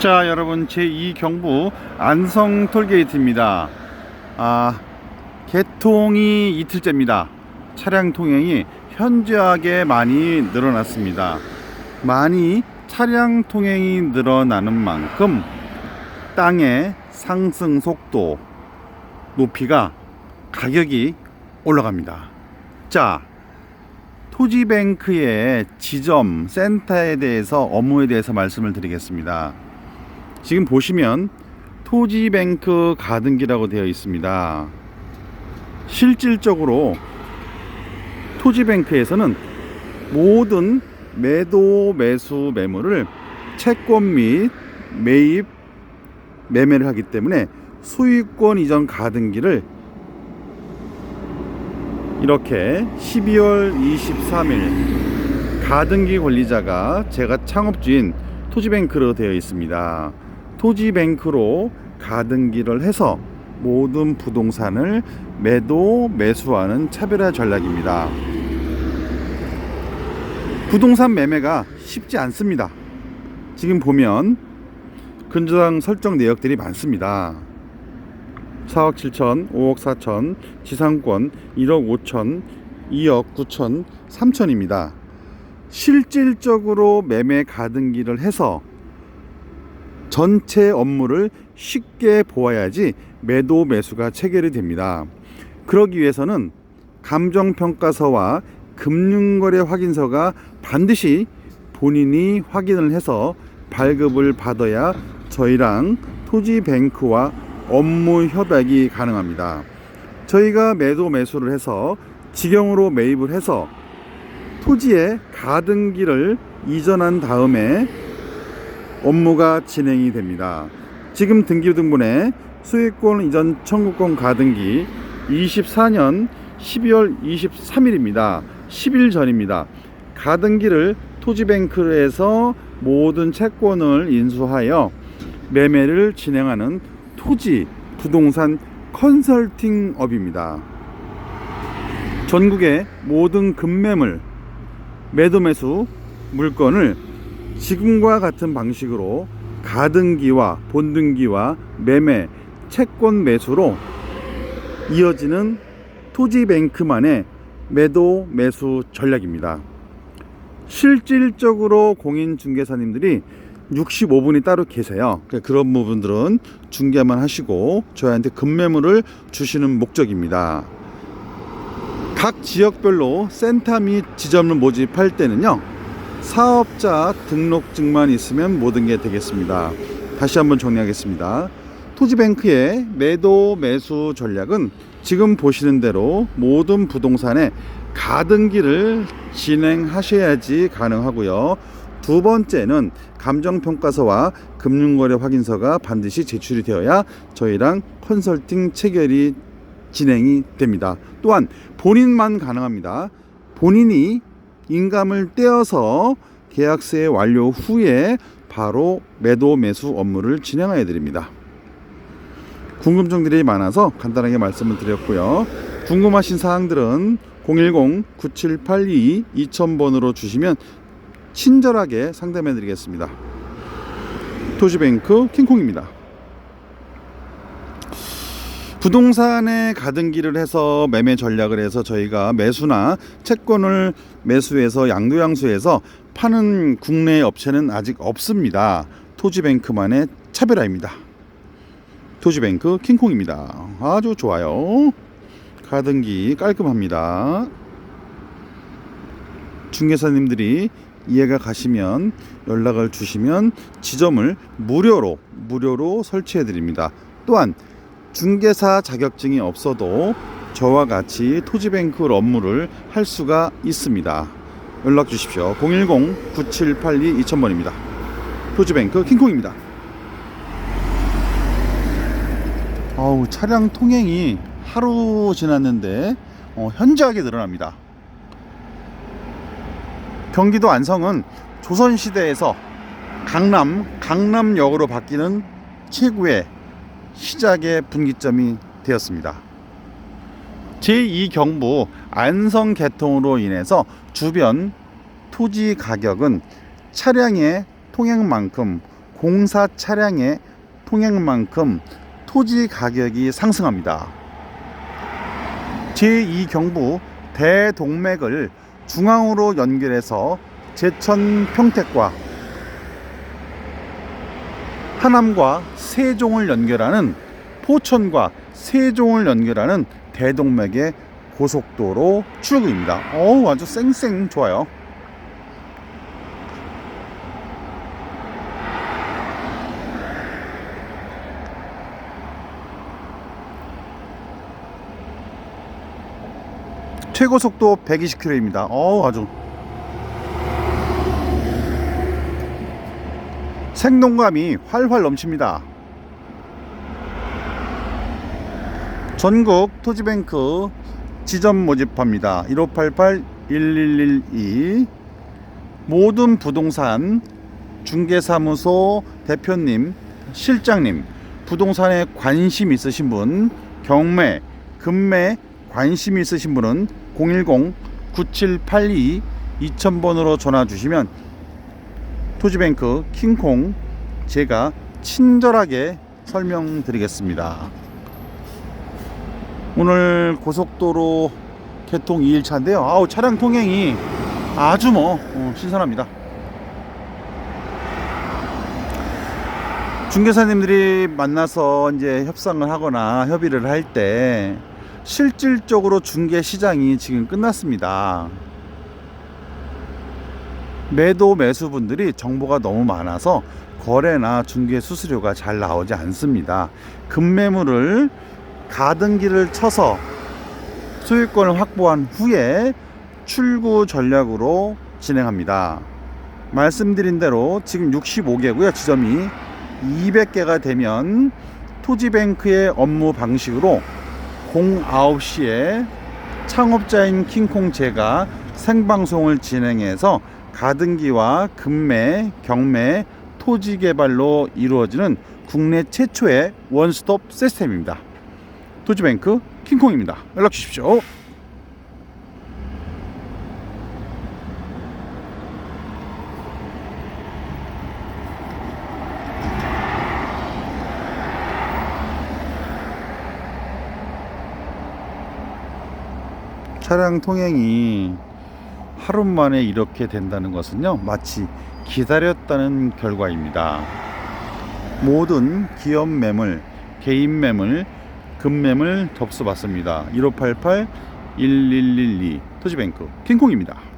자 여러분 제2경부 안성 톨게이트입니다. 아 개통이 이틀째입니다. 차량 통행이 현저하게 많이 늘어났습니다. 많이 차량 통행이 늘어나는 만큼 땅의 상승 속도 높이가 가격이 올라갑니다. 자 토지뱅크의 지점 센터에 대해서 업무에 대해서 말씀을 드리겠습니다 지금 보시면 토지뱅크 가등기라고 되어 있습니다. 실질적으로 토지뱅크에서는 모든 매도 매수 매물을 채권 및 매입 매매를 하기 때문에 소유권 이전 가등기를 이렇게 12월 23일 가등기 권리자가 제가 창업주인 토지뱅크로 되어 있습니다. 토지뱅크로 가등기를 해서 모든 부동산을 매도 매수하는 차별화 전략입니다. 부동산 매매가 쉽지 않습니다. 지금 보면 근저당 설정 내역들이 많습니다. 4억 7천, 5억 4천, 지상권 1억 5천, 2억 9천, 3천입니다. 실질적으로 매매 가등기를 해서 전체 업무를 쉽게 보아야지 매도 매수가 체결이 됩니다. 그러기 위해서는 감정평가서와 금융거래 확인서가 반드시 본인이 확인을 해서 발급을 받아야 저희랑 토지뱅크와 업무 협약이 가능합니다. 저희가 매도 매수를 해서 직영으로 매입을 해서 토지에 가등기를 이전한 다음에 업무가 진행이 됩니다. 지금 등기부등본에 소유권 이전 청구권 가등기 24년 12월 23일입니다. 10일 전입니다. 가등기를 토지뱅크에서 모든 채권을 인수하여 매매를 진행하는 토지 부동산 컨설팅업입니다. 전국의 모든 급매물 매도 매수 물건을 지금과 같은 방식으로 가등기와 본등기와 매매, 채권 매수로 이어지는 토지뱅크만의 매도 매수 전략입니다. 실질적으로 공인중개사님들이 65분이 따로 계세요. 그러니까 그런 부분들은 중개만 하시고 저희한테 급매물을 주시는 목적입니다. 각 지역별로 센터 및 지점을 모집할 때는요. 사업자 등록증만 있으면 모든 게 되겠습니다. 다시 한번 정리하겠습니다. 토지뱅크의 매도 매수 전략은 지금 보시는 대로 모든 부동산에 가등기를 진행하셔야지 가능하고요. 두 번째는 감정평가서와 금융거래 확인서가 반드시 제출이 되어야 저희랑 컨설팅 체결이 진행이 됩니다. 또한 본인만 가능합니다. 본인이 인감을 떼어서 계약세 완료 후에 바로 매도 매수 업무를 진행하여 드립니다. 궁금증들이 많아서 간단하게 말씀을 드렸고요. 궁금하신 사항들은 010-9782-2000번으로 주시면 친절하게 상담해 드리겠습니다. 토지뱅크 킹콩입니다. 부동산에 가등기를 해서 매매 전략을 해서 저희가 매수나 채권을 매수해서 양도양수해서 파는 국내 업체는 아직 없습니다. 토지뱅크만의 차별화입니다. 토지뱅크 킹콩입니다. 아주 좋아요. 가등기 깔끔합니다. 중개사님들이 이해가 가시면 연락을 주시면 지점을 무료로 무료로 설치해 드립니다. 또한 중개사 자격증이 없어도 저와 같이 토지뱅크 업무를 할 수가 있습니다. 연락 주십시오. 010-9782-2000번입니다. 토지뱅크 킹콩입니다. 어우, 차량 통행이 하루 지났는데 어, 현저하게 늘어납니다. 경기도 안성은 조선시대에서 강남, 강남역으로 바뀌는 최고의 시작의 분기점이 되었습니다. 제2경부 안성 개통으로 인해서 주변 토지 가격은 차량의 통행만큼 공사 차량의 통행만큼 토지 가격이 상승합니다. 제2경부 대동맥을 중앙으로 연결해서 제천 평택과 하남과 세종을 연결하는 포천과 세종을 연결하는 대동맥의 고속도로 출구입니다. 어우 아주 쌩쌩 좋아요. 최고 속도 120km입니다. 어우 아주 생동감이 활활 넘칩니다. 전국 토지뱅크 지점 모집합니다. 1588-1112 모든 부동산 중개사무소 대표님, 실장님, 부동산에 관심 있으신 분, 경매, 금매 관심 있으신 분은 010-9782 2000번으로 전화 주시면 토지뱅크 킹콩 제가 친절하게 설명드리겠습니다. 오늘 고속도로 개통 2일차인데요. 아우 차량 통행이 아주 뭐 어, 신선합니다. 중개사님들이 만나서 이제 협상을 하거나 협의를 할 때 실질적으로 중개 시장이 지금 끝났습니다. 매도 매수분들이 정보가 너무 많아서 거래나 중개 수수료가 잘 나오지 않습니다. 급매물을 가등기를 쳐서 소유권을 확보한 후에 출구 전략으로 진행합니다. 말씀드린 대로 지금 65개고요. 지점이 200개가 되면 토지뱅크의 업무 방식으로 09시에 창업자인 킹콩 제가 생방송을 진행해서 가등기와 금매, 경매, 토지 개발로 이루어지는 국내 최초의 원스톱 시스템입니다. 토지뱅크 킹콩입니다. 연락 주십시오. 차량 통행이 하루 만에 이렇게 된다는 것은요, 마치 기다렸다는 결과입니다. 모든 기업 매물, 개인 매물, 금매물 접수 받습니다. 1588 1112 토지뱅크 킹콩입니다.